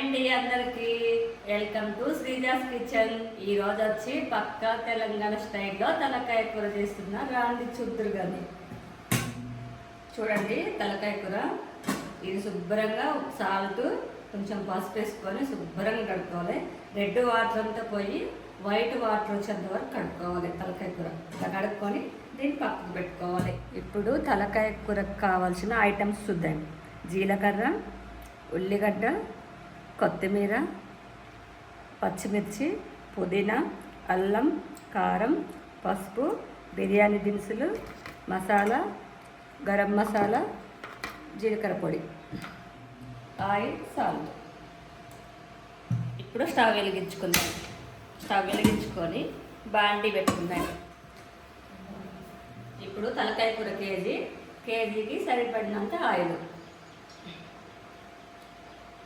అండి అందరికి. Welcome to Sreeja's kitchen. ఈ రోజు వచ్చి పక్కా తెలంగాణ స్టైల్లో తలకాయ కూర చేస్తున్నా రాంది చూద్దరు కానీ చూడండి తలకాయ కూర. ఇది శుభ్రంగా సాల్ట్ కొంచెం పసుపు వేసుకొని శుభ్రంగా కడుక్కోవాలి. రెడ్ వాటర్ అంతా పోయి వైట్ వాటర్ వచ్చేంత వరకు కడుక్కోవాలి తలకాయ కూర. ఇలా కడుక్కొని దీన్ని పక్కకు పెట్టుకోవాలి. ఇప్పుడు తలకాయ కూరకు కావాల్సిన ఐటమ్స్ చూద్దాం. జీలకర్ర ఉల్లిగడ్డ కొత్తిమీర పచ్చిమిర్చి పుదీనా అల్లం కారం పసుపు బిర్యానీ దినుసులు మసాలా గరం మసాలా జీలకర్ర పొడి. ఆయిల్ సాల్ట్ ఇప్పుడు స్టవ్ వెలిగించుకుందాం. స్టవ్ వెలిగించుకొని బాండీ పెట్టుకుందాం. ఇప్పుడు తలకాయ కూర కేజీ. కేజీకి సరిపడినంత ఆయిల్.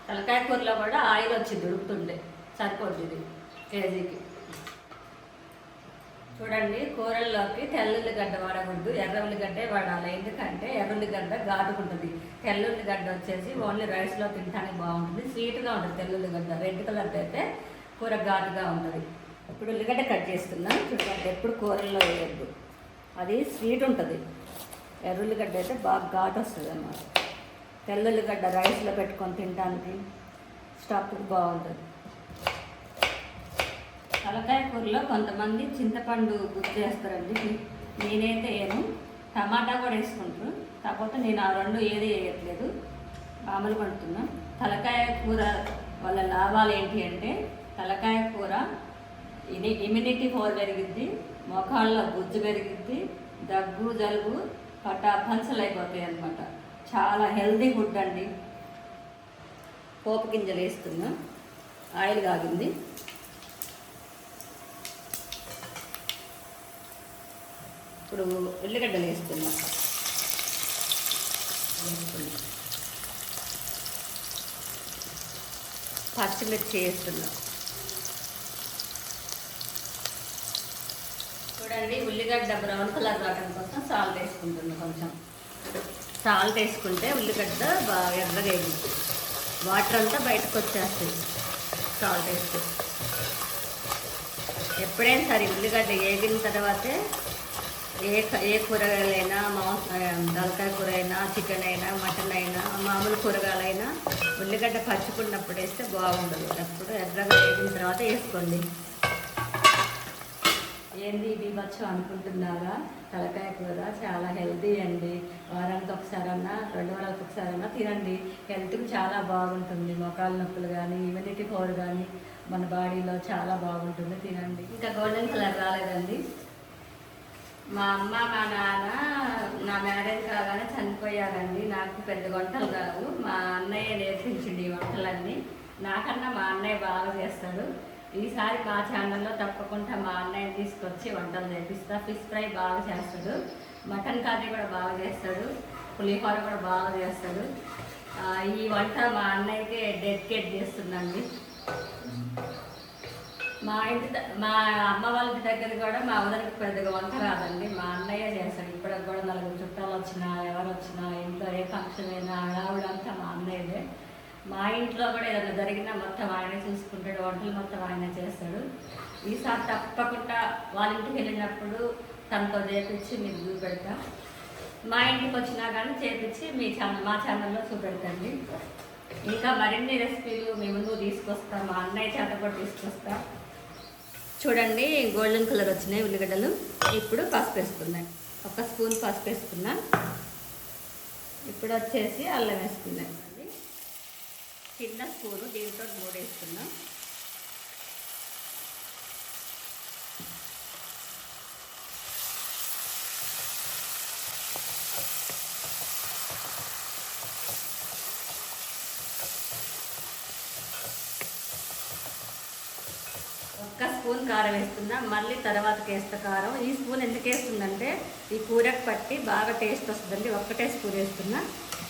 తలకాయ కూరలో కూడా ఆయిల్ వచ్చి దొరుకుతుండే సరిపోతుంది కేజీకి. చూడండి కూరల్లోకి తెల్లుల్లిగడ్డ వాడకూడదు ఎర్ర ఉల్లిగడ్డే వాడాలి. ఎందుకంటే ఎర్ర ఉల్లిగడ్డ గాదుకుంటుంది తెల్లుల్లిగడ్డ వచ్చేసి ఓన్లీ రైస్లో తినడానికి బాగుంటుంది. స్వీట్గా ఉంటుంది తెల్లుల్లిగడ్డ. రెడ్ కలర్ అయితే కూర ఘాటుగా ఉంటుంది. ఇప్పుడు ఉల్లిగడ్డ కట్ చేస్తున్నాం. చూడండి ఎప్పుడు కూరల్లో వేయద్దు. అది స్వీట్ ఉంటుంది. ఎర్ర ఉల్లిగడ్డ అయితే బాగా ఘాటు వస్తుంది అన్నమాట తెల్లుల్లిగడ్డ రైస్లో పెట్టుకొని తినడానికి స్టఫ్ బాగుంటుంది. తలకాయ కూరలో కొంతమంది చింతపండు గుర్తు చేస్తారండి నేనైతే ఏను టమాటా కూడా వేసుకుంటారు కాకపోతే నేను ఆ రెండు ఏది వేయట్లేదు. మామూలు పడుతున్నా తలకాయ కూర వల్ల లాభాలు ఏంటి అంటే తలకాయ కూర ఇది ఇమ్యూనిటీ పవర్ పెరిగిద్ది మొఖాల్లో గుజ్జు పెరిగిద్ది దగ్గు జలుబు పట్టా పంచలు అయిపోతాయి అనమాట చాలా హెల్దీ ఫుడ్ అండి. పోపు గింజలు వేస్తున్నా. ఆయిల్ కాగింది. ఇప్పుడు ఉల్లిగడ్డలు వేస్తున్నా. పచ్చిమిర్చి వేస్తున్నా. చూడండి ఉల్లిగడ్డ బ్రౌన్ కలర్ రావడం కోసం సాల్ట్ వేసుకుంటున్నా కొంచెం. సాల్ట్ వేసుకుంటే ఉల్లిగడ్డ బాగా ఎర్రగా వాటర్ అంతా బయటకు వచ్చేస్తుంది సాల్ట్ వేస్తే. ఎప్పుడైనా సరే ఉల్లిగడ్డ వేగిన తర్వాతే ఏ ఏ కూరగాయలైనా మాంస దళకాయ కూర అయినా చికెన్ అయినా మటన్ అయినా మామూలు కూరగాయలైనా ఉల్లిగడ్డ పచ్చుకున్నప్పుడు వేస్తే బాగుండదు. అప్పుడు ఎర్రగా వేగిన తర్వాత వేసుకోండి. ఏంది బీభత్సం అనుకుంటున్నారా? తలకాయ కూర చాలా హెల్తీ అండి. వారానికి ఒకసారన్నా రెండు వారాలకు ఒకసారన్నా తినండి. హెల్త్కి చాలా బాగుంటుంది. మోకాళ్ళ నొప్పులు కానీ ఇమ్యూనిటీ పవర్ కానీ మన బాడీలో చాలా బాగుంటుంది. తినండి. ఇంకా గోల్డెన్ కలర్ రాలేదండి. మా అమ్మ మా నాన్న నా మ్యారేజ్ కాగానే చనిపోయారండి. నాకు పెద్ద వంటలు రావు. మా అన్నయ్య నేర్పించింది ఈ వంటలన్నీ. నాకన్నా మా అన్నయ్య బాగా చేస్తాడు. ఈసారి మా ఛానల్లో తప్పకుండా మా అన్నయ్య తీసుకొచ్చి వంటలు చేపిస్తా ఫిష్ ఫ్రై బాగా చేస్తాడు. మటన్ కర్రీ కూడా బాగా చేస్తాడు. పులిహోర కూడా బాగా చేస్తాడు. ఈ వంట మా అన్నయ్యకి డెడికేట్ చేస్తుందండి. మా ఇంటి మా అమ్మ వాళ్ళ దగ్గర కూడా మా అందరికి పెద్దగా వంట రాదండి. మా అన్నయ్య చేస్తాడు. ఇప్పటికి కూడా నలుగురు చుట్టాలు వచ్చినా ఎవరు వచ్చినా ఇంట్లో ఏ ఫంక్షన్ అయినా ఆవిడంతా మా అన్నయ్యదే. మా ఇంట్లో కూడా ఏదైనా జరిగినా మొత్తం ఆయనే చూసుకుంటాడు వంటలు మొత్తం ఆయన చేస్తాడు. ఈసారి తప్పకుండా వాళ్ళ ఇంటికి వెళ్ళినప్పుడు తనతో చేపించి మీకు చూపెడతా. మా ఇంటికి వచ్చినా కానీ చేపించి మీ ఛానల్ మా ఛానల్లో చూపెడతాండి. ఇంకా మరిన్ని రెసిపీలు మీ ముందు తీసుకొస్తాం మా అన్నయ్య చేత కూడా తీసుకొస్తా. చూడండి గోల్డెన్ కలర్ వచ్చినాయి ఉల్లిగడ్డలు. ఇప్పుడు పసుపు వేసుకున్నాయి ఒక స్పూన్ పసుపు వేసుకున్నా. ఇప్పుడు వచ్చేసి అల్లం వేసుకున్నాయి చిన్న స్పూను దీంతో మూడు ఒక్క స్పూన్ కారం వేస్తున్నా మళ్ళీ తర్వాత వేస్తా కారం. ఈ స్పూన్ ఎందుకు వేస్తుందంటే ఈ కూరకు పట్టి బాగా టేస్ట్ వస్తుందండి. ఒక్కటే స్పూన్ వేస్తున్నా.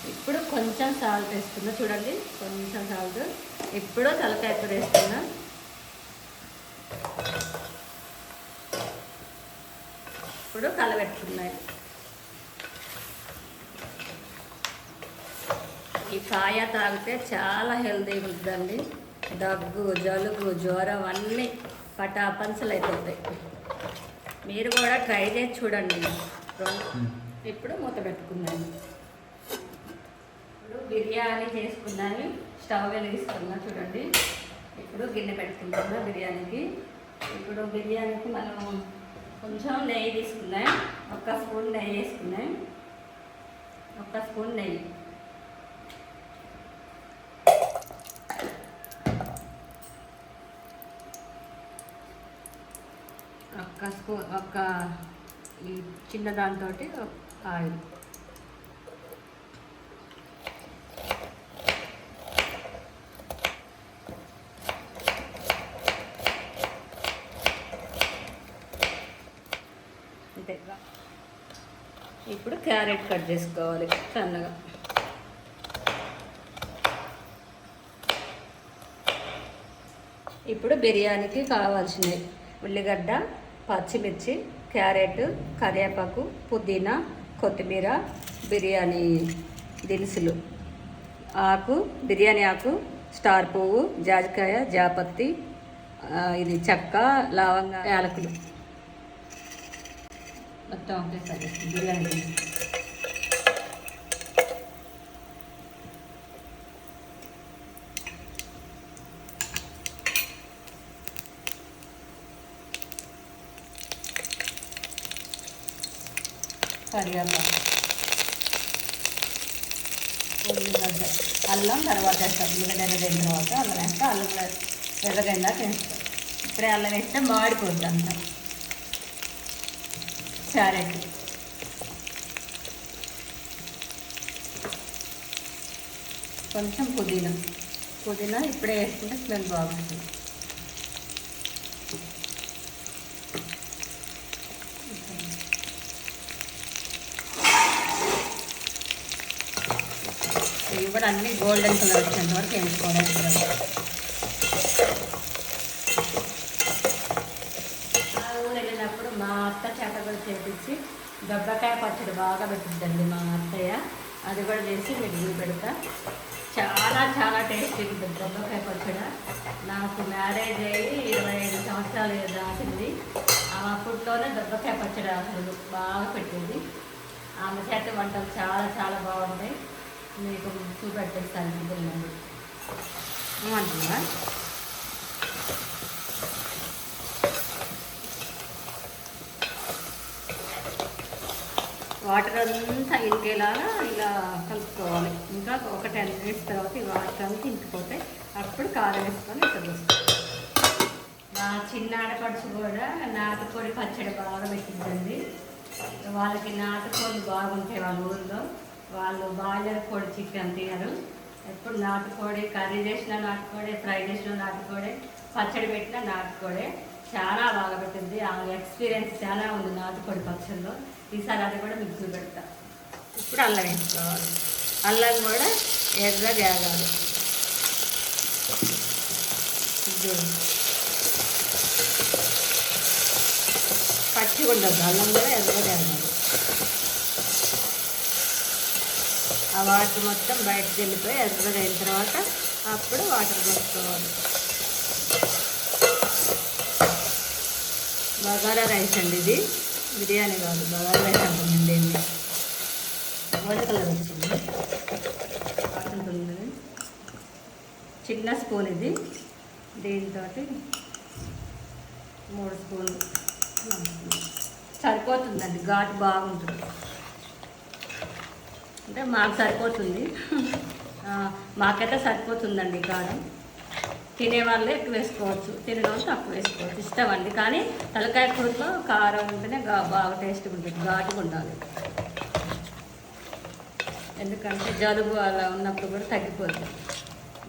ఇప్పుడు కొంచెం సాల్ట్ వేస్తున్నా. చూడండి కొంచెం సాల్ట్ ఇప్పుడు తలకాయ కూర వేస్తున్నా. ఇప్పుడు కలబెట్టుకున్నాయి ఈ కాయ తాగితే చాలా హెల్తీగా ఉంటుందండి. దగ్గు జలుబు జ్వరం అన్నీ పటాపంచలు అయిపోతాయి మీరు కూడా ట్రై చేసి చూడండి. రెండు- ఇప్పుడు మూత పెట్టుకున్నాను. బిర్యానీ చేసుకున్నాను స్టవ్ వెలిగిస్తున్నా చూడండి. ఇప్పుడు గిన్నె పెట్టుకుంటున్నా బిర్యానీకి. ఇప్పుడు బిర్యానీకి మనం కొంచెం నెయ్యి తీసుకున్నాం. ఒక్క స్పూన్ నెయ్యి వేసుకున్నాం. ఒక్క స్పూన్ నెయ్యి. ఒక్క స్పూన్ ఒక్క ఈ చిన్న దాంతో ఆయిల్. అంతేగా. ఇప్పుడు క్యారెట్ కట్ చేసుకోవాలి సన్నగా. ఇప్పుడు బిర్యానీకి కావాల్సినవి. ఉల్లిగడ్డ పచ్చిమిర్చి క్యారెట్ కరివేపాకు పుదీనా కొత్తిమీర బిర్యానీ దినుసులు. ఆకు బిర్యానీ ఆకు స్టార్ పువ్వు జాజికాయ జాపత్తి ఇది చెక్క లవంగ యాలకులు. మొత్తం ఒకేసారి బిర్యానీ కరివేపాకు. ఉల్లిగడ్డ. అల్లం తర్వాత వేస్తాం ఉల్లిగడ్డ ఎర్రగైన తర్వాత అల్లం వేస్తే. అల్లం ఎర్రగైనా వేస్తాం. ఇప్పుడే అల్లం వేస్తే మాడిపోద్ది అంతా. క్యారెట్ కొంచెం పుదీనా. పుదీనా ఇప్పుడే వేసుకుంటే స్మెల్ బాగుంటుంది. ఇవి కూడా అన్నీ గోల్డెన్ కలర్ వచ్చేంత వరకు వేయించుకోవాలి ఆ ఊరు వెళ్ళినప్పుడు మా అత్త కూడా చేపించి దొబ్బకాయ పచ్చడి బాగా పెట్టిద్దండి మా అత్తయ్య. అది కూడా చేసి మీకు పెడతా. చాలా చాలా టేస్టీ ఉంటుంది దొబ్బకాయ పచ్చడి. నాకు మ్యారేజ్ అయ్యి ఇరవై ఐదు సంవత్సరాలు దాటింది. ఆమె అప్పట్లోనే దొబ్బకాయ పచ్చడి అసలు బాగా పెట్టింది. ఆమె చేత వంటలు చాలా చాలా బాగుంటాయి. మీకు చూపెట్టేస్తాను పిల్లలు అంటున్నా వాటర్ అంతా ఇంకేలాగా ఇలా కలుపుకోవాలి. ఇంకా ఒక టెన్ మినిట్స్ తర్వాత ఈ వాటర్ అంతా ఇంకిపోతే అప్పుడు కారం వేసుకొని ఇట్లా మా చిన్న ఆడపడుచు కూడా నాటుకోడి పచ్చడి బాగా పెట్టిందండి. వాళ్ళకి నాటుకోడి బాగుంటాయి వాళ్ళ ఊళ్ళో వాళ్ళు బాయిలర్ కోడి చికెన్ తినరు. ఎప్పుడు నాటుకోడి కర్రీ చేసిన నాటుకోడి ఫ్రై చేసిన నాటుకోడి పచ్చడి పెట్టిన నాటుకోడి. చాలా బాగా పెట్టింది. ఆమె ఎక్స్పీరియన్స్ చాలా ఉంది నాటుకోడి పచ్చడిలో ఈసారి అది కూడా మిక్సీ పెడతా. ఇప్పుడు అల్లం వేసుకోవాలి. అల్లం కూడా ఎర్ర వేగాలి. పచ్చి ఉండదు అల్లం కూడా ఎర్ర వేగాలి. ఆ వాటర్ మొత్తం బయటకు వెళ్ళిపోయి ఎర్రగా అయిన తర్వాత అప్పుడు వాటర్ పోసుకోవాలి. బగారా రైస్ అండి ఇది. బిర్యానీ కాదు బాగా రైస్ అంటుందండి దీన్ని కలర్ వచ్చింది. ఉంటుంది చిన్న స్పూన్ ఇది. దీంతో మూడు స్పూన్లు. సరిపోతుందండి ఘాటు బాగుంటుంది. అంటే మాకు సరిపోతుంది. మాకైతే సరిపోతుందండి కారం. తినేవాళ్ళు ఎక్కువ వేసుకోవచ్చు. తినడం తక్కువ వేసుకోవచ్చు. ఇష్టం అండి కానీ తలకాయ కూరలో కారం ఉంటేనే బాగా టేస్ట్గా ఉంటుంది. ఘాటుగా ఉండాలి. ఎందుకంటే జలుబు అలా ఉన్నప్పుడు కూడా తగ్గిపోతుంది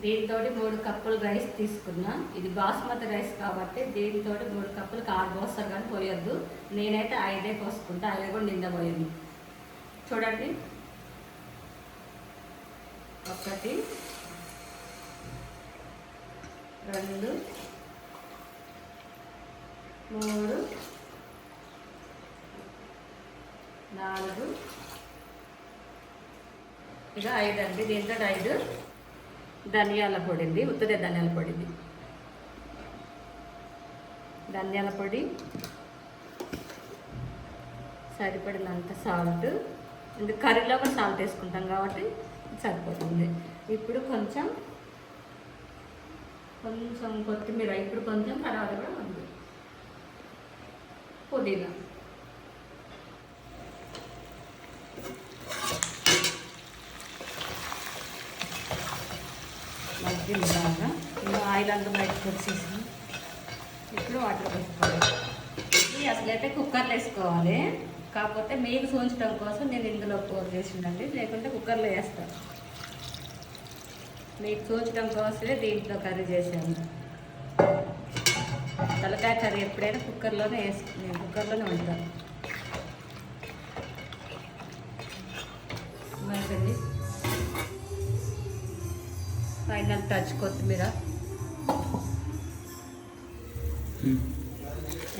దీంతో మూడు కప్పులు రైస్ తీసుకున్నా. ఇది బాస్మతి రైస్ కాబట్టి దీంతో మూడు కప్పులు కారు పోస్తారు కానీ పోయొద్దు. నేనైతే ఐదే పోసుకుంటా. ఐదు కూడా నిండా పోయింది చూడండి. ఒకటి రెండు మూడు నాలుగు. ఇక ఐదు అండి దీంతో ఐదు? ధనియాల పొడింది ఉత్తదే ధనియాల పొడిది. ధనియాల పొడి సరిపడినంత సాల్ట్ ఇది కర్రీలో కూడా సాల్ట్ వేసుకుంటాం కాబట్టి సరిపోతుంది. ఇప్పుడు కొంచెం కొంచెం కొత్తిమీర ఇప్పుడు కొంచెం తర్వాత కూడా ఉంది పుదీనా. మగ్గింది బాగా ఇంకా ఆయిల్ అంతా బయటకు వచ్చేసి ఇప్పుడు వాటర్ వేసుకోవాలి. ఇది అసలైతే కుక్కర్లో వేసుకోవాలి. కాకపోతే మీకు సూచించడం కోసం నేను ఇందులో కూర చేసిండండి లేకుంటే కుక్కర్లో వేస్తాను. మీకు సూంచడం కోసమే దీంట్లో కర్రీ చేశాను. తలకాయ కర్రీ ఎప్పుడైనా కుక్కర్లోనే వేసు నేను కుక్కర్లోనే వండుతాను మరికండి ఫైనల్ టచ్ కొత్తిమీర.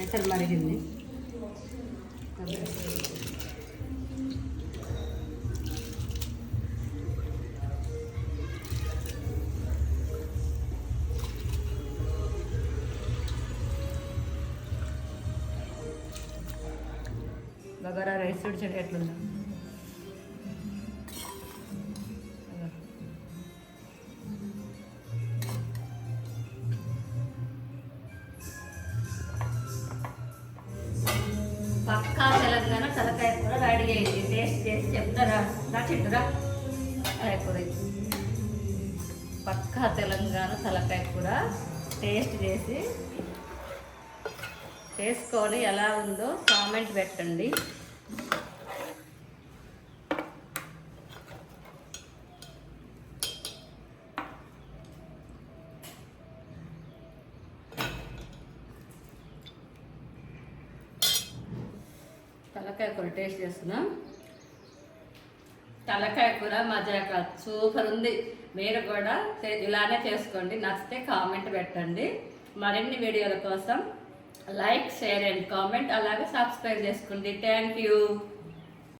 అసలు మరిగింది. బగారా రైస్ చూడండి ఎట్లుందా. పక్కా తెలంగాణ తలకాయ కూర రెడీ అయింది. టేస్ట్ చేసి చెప్తారా? నా చెట్టురా తలకాయ కూర పక్కా తెలంగాణ తలకాయ కూర. టేస్ట్ చేసి చేసుకొని ఎలా ఉందో కామెంట్ పెట్టండి. తలకాయ కూర టేస్ట్ చేస్తున్నాం. తలకాయ కూర మజాక సూపర్ ఉంది. మీరు కూడా ఇలానే చేసుకోండి. నచ్చితే కామెంట్ పెట్టండి. మరిన్ని వీడియోల కోసం లైక్ షేర్ అండ్ కామెంట్. అలాగే సబ్స్క్రైబ్ చేసుకోండి. Thank you.